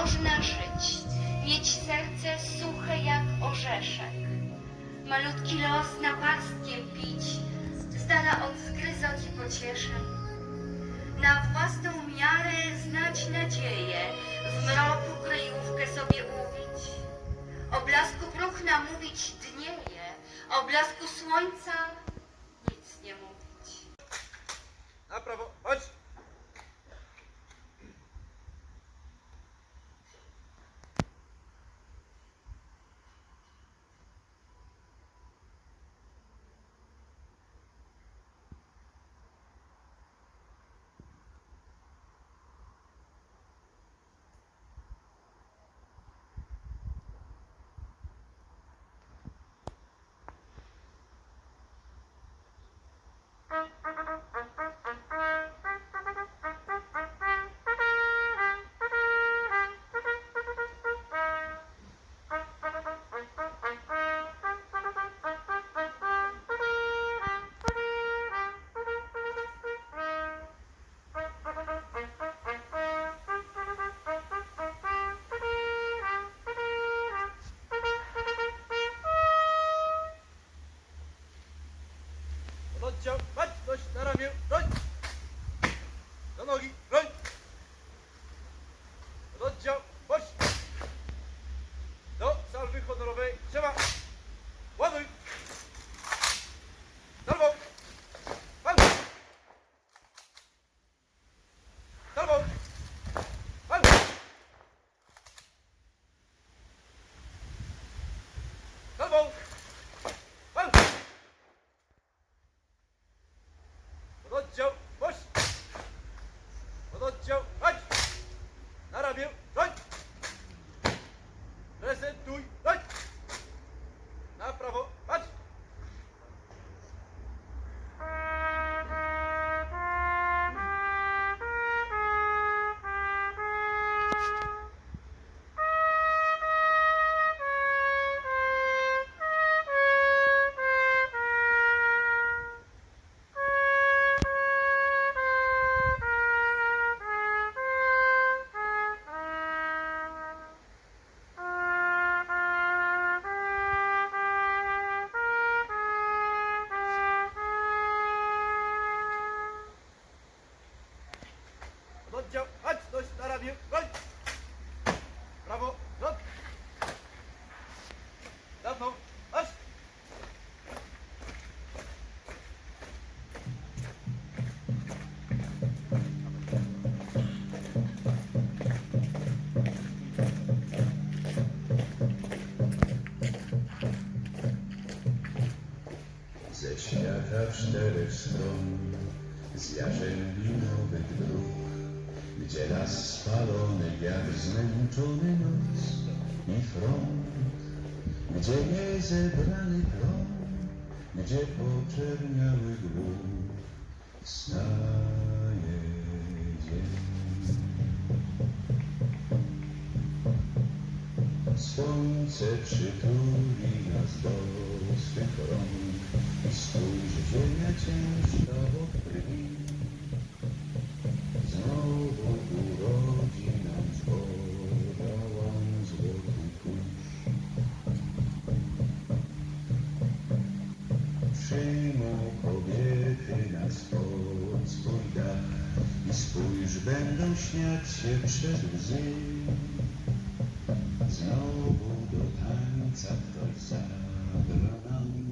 można żyć, mieć serce suche jak orzeszek, malutki los na pastkiem pić, z dala od zgryzot i pocieszeń. Na własną miarę znać nadzieję, w mroku kryjówkę sobie uwić. O blasku próchna mówić dnieje, o blasku słońca nic nie mówić. Na prawo, chodź! Salwą! Pal! Oddział, chodź! Oddział, chodź! Na ramię, chodź! Prezentuj, chodź! Na świata czterech stron, z jarzębinowych dróg, gdzie las spalony jak zmęczony noc i front, gdzie niezebrany plon, gdzie poczerniały głód, wstaje dzień. Słońce przytuli nas do swych rąk spójrz, ziemia ciężka od krwi. Znowu urodzi nam podałam złoty kurz. Przyjmą kobiety nas pod swój dach i spójrz, będą śmiać się przez łzy. Znowu do tańca ktoś nad ranami